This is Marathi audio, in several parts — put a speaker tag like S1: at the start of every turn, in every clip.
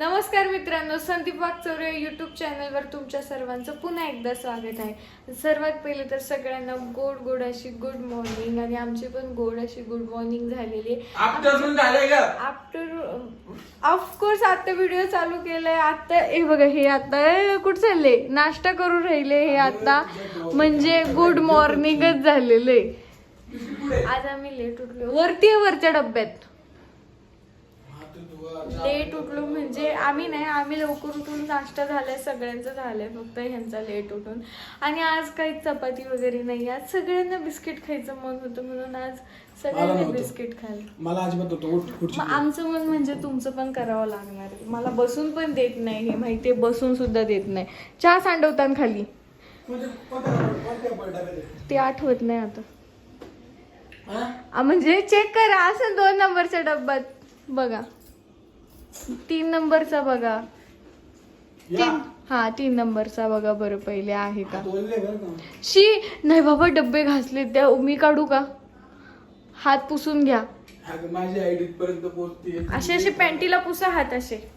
S1: नमस्कार मित्रांनो संदीप वागचौरे युट्यूब चॅनलवर तुमच्या सर्वांचं पुन्हा एकदा स्वागत आहे. सर्वात पहिले तर सगळ्यांना गोड गोड अशी गुड मॉर्निंग आणि आमची पण गोड अशी गुड मॉर्निंग झालेली आहे. आफ्टर ऑफकोर्स आता व्हिडिओ चालू केलाय. आता हे बघा हे आता कुठं चालले? नाश्ता करून राहिले हे आता. म्हणजे गुड मॉर्निंगच झालेलं आहे. आज आम्ही लेट उठलो. वरती आहे वरच्या डब्यात. लेट उठलो म्हणजे आम्ही नाही आम्ही लवकर उठून नाश्ता झालाय सगळ्यांचं झालंय फक्त ह्यांचा लेट उठून. आणि आज काही चपाती वगैरे नाही आज सगळ्यांना बिस्किट खायचं मन होतं म्हणून आज सगळ्यांनी. बिस्किट खाल्लं.
S2: मला अजिबात होतं
S1: आमचं मन म्हणजे तुमचं पण करावं लागणार. मला बसून पण देत नाही हे माहितीये बसून सुद्धा देत नाही. चहा सांडवताना खाली.
S2: म्हणजे?
S1: ते आठवत नाही आता.
S2: हा?
S1: म्हणजे चेक करा असं दोन नंबरच्या डब्यात. बघा. तीन नंबरचा बघा. तीन हा तीन नंबरचा बघा बरं पहिले आहे का? शी नाही बाबा डब्बे घासले त्या मी काढू का? हात पुसून घ्या.
S2: अगं, माझी आयडी पर्यंत पोहोचते
S1: असे असे पॅन्टीला पुसा हात असे.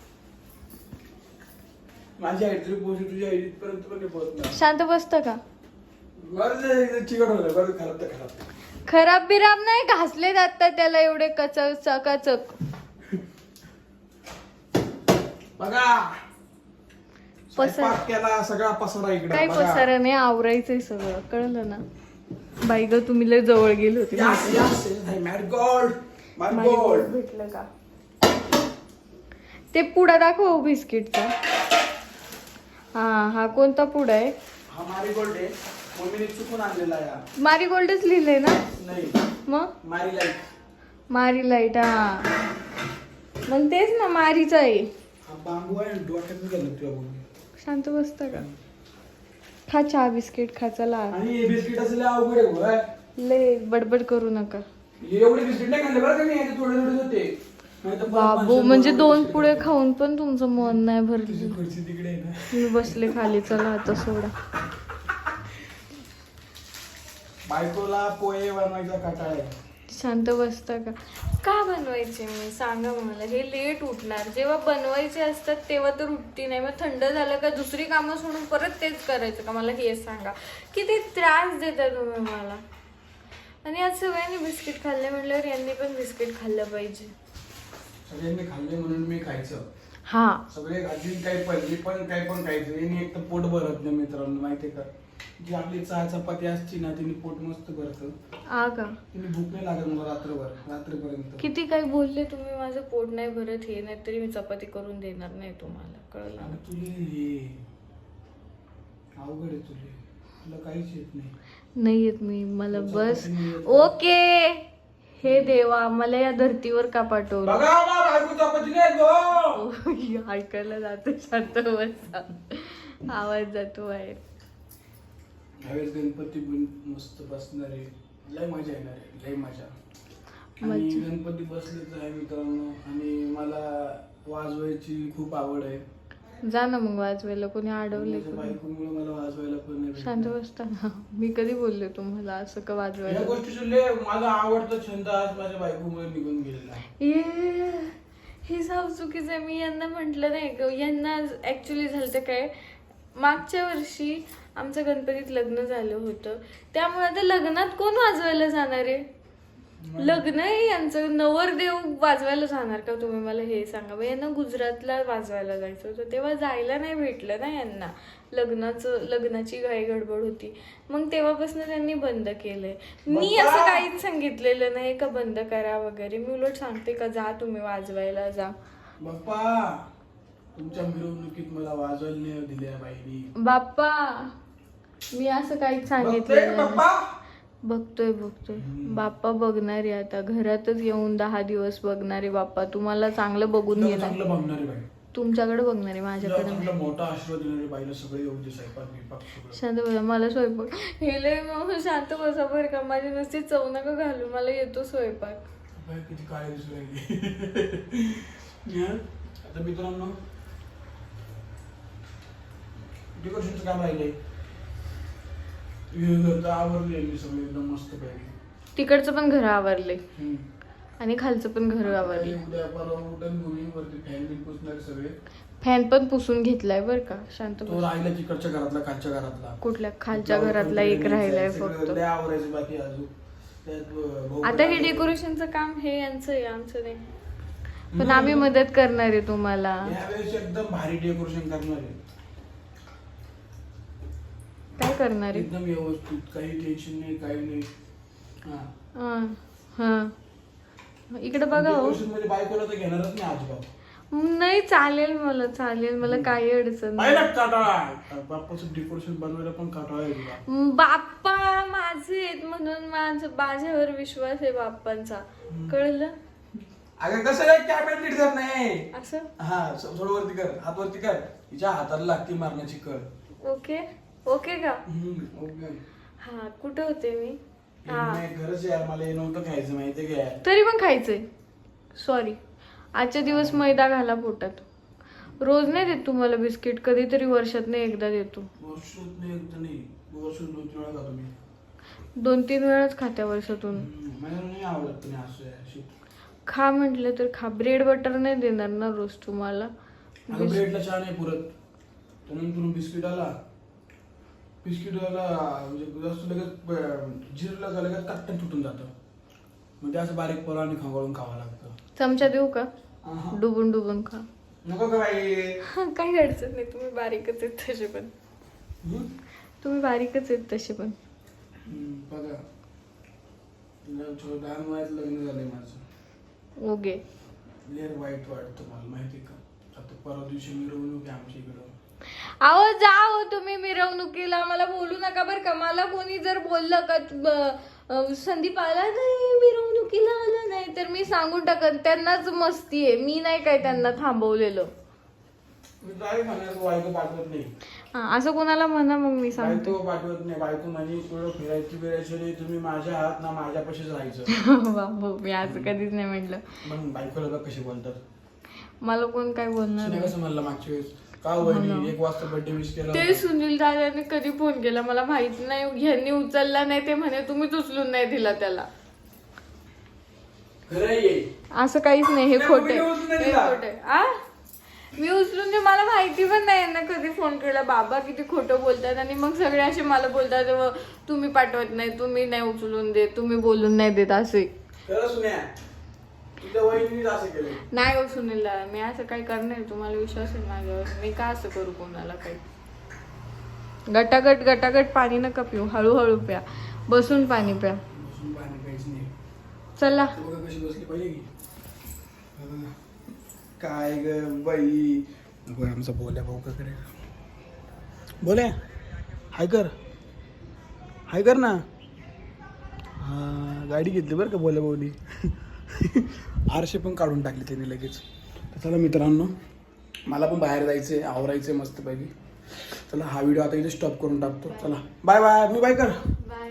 S2: माझी आयडी तुझ्या आयडी पर्यंत पण नाही पोहोचणार.
S1: शांत बसतं का?
S2: बरं ते एकदा चिकट होतं बरं खराब तर खराब.
S1: खराब बिराब नाही घासले जातात त्याला एवढे कचक चकाचक.
S2: बघा.
S1: पसर-
S2: स्वयंपाक केला सगळा पसरा इकडे
S1: काही पसारा नाही आवरायचंय सगळं. कळलं ना? बाई ग तुम्ही लय जवळ गेली होती.
S2: Marigold marigold.
S1: भेटलं का? ते पुडा दाखव हो बिस्किटचा. हा हा कोणता पुडा आहे?
S2: हा मॅरिगोल्ड आहे. मम्मीने चुकून आणलेला या
S1: मारी गोल्डच लिहिलंय ना?
S2: नाही.
S1: मग?
S2: मारी लाइट
S1: मारी लाइट हा. मग तेच ना मारीचा आहे.
S2: बांबू आहे आणि डोक्यात बघून
S1: शांत बसता का? खा चहा बिस्किट खा चला.
S2: आणि हे बिस्किट असले अवघड आहे.
S1: लय बडबड करू नका.
S2: एवढे बिस्किट नाही खाल्ले बरं का मी? याचे थोडे थोडेच होते. नाहीतर परत
S1: बाबू
S2: माणसाला
S1: म्हणजे
S2: दोन बिस्किट
S1: पुढे. खाऊन पण तुमचं मन नाही
S2: तुझी
S1: भरलं
S2: खुर्ची तिकडे आहे ना.
S1: मी बसले खाली चला आता सोडा.
S2: बायकोला पोहे बनवायचा काटाळ आहे.
S1: शांत बसता का? का बनवायचे मी? सांगा मला. हे लेट उठणार. जेव्हा बनवायचे असतात तेव्हा तर उठती नाही. मग थंड झालं का दुसरी कामं सोडून परत तेच करायचं का? मला हे सांगा. किती त्रास देता तुम्ही मला. आणि आज सगळ्यांनी बिस्किट खाल्ले म्हटल्यावर यांनी पण बिस्किट खाल्लं पाहिजे.
S2: सगळ्यांनी खाल्ले म्हणून मी खायचं.
S1: हा.
S2: सगळे घातली काही पण मी पण काही पण खायचं. यांनी एक तर पोट भरत नाही मित्रांनो माहितीये का? जी आपली चहा चपाती असती ना तिने पोट मस्त भरतं.
S1: आ का
S2: तिने भूक नाही लागत मला रात्रभर रात्रीपर्यंत.
S1: किती काही बोलले तुम्ही माझं पोट नाही भरत हे नाही तरी मी चपाती करून देणार नाही तुम्हाला कळलं?
S2: अगं तुले हे अवघड आहे तुले तुला काहीच येत नाही.
S1: नाही येत मी मला बस. ओके. हे देवा मला या धर्तीवर का पाठवलं?
S2: बघा बा, बायको चपाती नाही येत भाऊ.
S1: ऐकायला जातो शांत बसा. आवाज जातो बाहेर.
S2: ह्यावेळेस गणपती पण मस्त बसणार. आहे लय मजा येणार आहे लय मजा. आणि
S1: मजा.
S2: गणपती बसलेच आहे मित्रांनो आणि मला वाजवायची खूप आवड आहे.
S1: जा ना मग वाजवायला कोणी अडवले
S2: माझ्या बायकोमुळे मला वाजवायला पण नाही
S1: शांत
S2: भेटलं.
S1: बसता ना. मी कधी बोलले तुम्हाला असं का
S2: या
S1: वाजवायला
S2: गोष्टीचा लय माझा आवडता छंद आज माझ्या बायकोमुळे निघून गेलेला आहे.
S1: ये हे साव चुकीचं आहे. मी यांना म्हटलं नाही का यांना ऍक्च्युली झालं तर काय? मागच्या वर्षी आमचं गणपतीत लग्न झालं होतं. त्यामुळे आता लग्नात कोण वाजवायला जाणार आहे? लग्न आहे यांचं नवरदेव वाजवायला जाणार का? तुम्ही मला हे सांगा. मग यांना गुजरातला वाजवायला जायचं होतं. तेव्हा जायला नाही भेटलं ना यांना. लग्नाचं लग्नाची घाई गडबड होती. मग तेव्हापासून त्यांनी बंद केलंय. मी असं! काहीच सांगितलेलं नाही का? बंद करा वगैरे. मी उलट सांगते का जा तुम्ही वाजवायला जा.
S2: तुमच्या मिरवणुकीत मला वाजवायला नाही दिल्या बाईनी.
S1: बाप्पा मी असं काहीच
S2: बघतोय
S1: सांगितलेलं
S2: का
S1: नाही.
S2: बाप्पा?
S1: बघतोय बघतोय. बाप्पा बघणारे आता घरातच येऊन दहा दिवस बघणारे बाप्पा. तुम्हाला चांगलं बघून
S2: तुला
S1: घेणार.
S2: चांगलं बघणारे बाई.
S1: तुमच्याकडे बघणारे
S2: तुला
S1: माझ्याकडे नाही.
S2: चांगला मोठा आशीर्वाद देणारे बाईला सगळे येऊ दे स्वयंपाक बिपाक सगळं.
S1: शांत बसा मला स्वयंपाक हे लय मग शांत बसा बरं का माझी नुसती चव नका घालू मला येतो स्वयंपाक.
S2: बाई किती काळी दिसू राहिली. हं? आता मित्रांनो डेकोरेशनचं काम राहिलंय घरचं आवरलंय मी सगळं एकदम मस्त पैकी
S1: तिकडचं पण घर आवरले. आणि खालचं पण घर आवरलं.
S2: उद्या परवा उठून भूमी वरती फॅन बिन पुसणार सगळे.
S1: फॅन पण पुसून घेतलाय बर का शांत
S2: तो. राहिला तिकडच्या घरातला खालच्या घरातला.
S1: कुठल्या? खालच्या घरातला एक राहिलाय फक्त.
S2: आवरायचं बाकी अजून.
S1: आता हे डेकोरेशनचं काम हे यांचं आहे आमचं नाही. पण आम्ही मदत करणार आहे तुम्हाला.
S2: यावेळेस एकदम भारी डेकोरेशन करणार आहे.
S1: काय करणार आहे?
S2: एकदम व्यवस्थित काही टेन्शन नाही काही नाही. हा.
S1: हा हा. इकडे बघा हो.
S2: मध्ये बायकोला तर घेणारच नाही अजिबात.
S1: नाही चालेल मला चालेल. मला काही अडचण नाही.
S2: पाहिलं काटाळा? बाप्पाचं डेकोरेशन बनवायला पण काटाळा आहे तुला.
S1: बाप्पा माझे आहेत म्हणून माझ माझ्यावर विश्वास आहे बाप्पांचा. कळलं?
S2: अगं कसं काय कॅमेरा नीट धर नाही
S1: असं?
S2: हा थोडं वरती कर हात वरती कर. तिच्या हाताला लागते मारण्याची कळ.
S1: ओके. ओके का. हा कुठं होते मी?
S2: हे
S1: हा.
S2: नाही, खरंच यार मला हे नव्हतं खायचं
S1: तरी पण खायचंय. सॉरी आजच्या दिवस मैदा घाला पोटात. रोज नाही देत तुम्हाला बिस्किट कधीतरी वर्षात नाही एकदा देतो.
S2: वर्षात नाही एकदा नाही. वर्षात दोन तीन वेळा खातो मी.
S1: दोन तीन वेळाच खात्या वर्षातून.
S2: हम्म, मला नाही आवडत पण असं आहे, अशी.
S1: खा म्हटलं तर खा. ब्रेड बटर नाही देणार ना रोज तुम्हाला?
S2: अगं ब्रेडला चहा नाही पुरत. त्यानंतर बिस्किट आला. बिस्किट आला म्हणजे जास्त लगेच जिरला का लगेच कट्टन तुटून जातं. ते असं बारीक पोराने खवळून खावं लागतं.
S1: चमचा देऊ का?
S2: आहा.
S1: डुबून डुबून खा.
S2: नको का बाई.
S1: काही अडचण नाही तुम्ही बारीकच आहेत तसे पण? तुम्ही बारीकच आहेत तसे पण.
S2: बघा. ल- थोडं लहान वयात लग्न झालंय माझं.
S1: ओके.
S2: लेर वाईट वाटतं मला माहिती का? आता परवा दिवशी मिरवणूक आहे आमच्या इकडं.
S1: अहो जा हो तुम्ही मिरवणुकीला मला बोलू नका बरं का. मला कोणी जर बोललं का संदीप आला नाही मिरवणुकीला आला नाही तर मी सांगून टाकत त्यांनाच मस्ती आहे. मी नाही काय त्यांना थांबवलेलं.
S2: बायको
S1: हा, असं कोणाला म्हणा मग मी सांगते.
S2: बायको पाठवत नाही. बायको म्हणे तुला फिरायची फिरायची नाही. तुम्ही माझ्या हात ना माझ्यापाशीच राहायचं.
S1: बाबू मी असं कधीच नाही म्हटलं.
S2: मग बायकोला कशी बोलतात.
S1: मला कोण काय बोलणार.
S2: कसं म्हणलं मागच्या वेळेस? का वहिनी? एक वाजता बर्थडे विश केला
S1: ते. सुनील दादाने कधी फोन केला? मला माहीत नाही. ह्यांनी उचलला नाही ते म्हणे तुम्हीच उचलून नाही दिला त्याला.
S2: खरं आहे. हे.
S1: असं काहीच नाही. हे खोट
S2: मी उचलून नाही
S1: हे
S2: दिला.
S1: खोट आहे. आ? मी उचलून दे मला माहिती पण नाही यांना कधी फोन केला. बाबा किती खोटं बोलतात आणि मग सगळे असे मला बोलतात "व तुम्ही पाठवत नाही तुम्ही नाही उचलून देत तुम्ही बोलून नाही देत असे.
S2: खरं सुन्या तुझ्या वहिनीच असं केलं
S1: नाही हो सुनील दादा मी असं काही करणार. तुम्हाला विश्वास आहे माझ्यावर? मी का असं करू कोणाला काही? गटागट गटागट पाणी नका पिऊ. हळूहळू प्या. बसून पाणी प्या. चला.
S2: काय ग बाई? आमचा बोल्या भाऊ कडे बोल्या हाय कर. हाय कर ना. हा गाडी घेतली बरं का बोल्या भाऊनी? आरसे पण काढून टाकले त्यांनी लगेच. तर चला मित्रांनो मला पण बाहेर जायचं आहे आवरायचं आहे मस्तपैकी. चला हा व्हिडिओ आता इथे स्टॉप करून टाकतो. चला बाय बाय मी बाय कर.
S1: बाय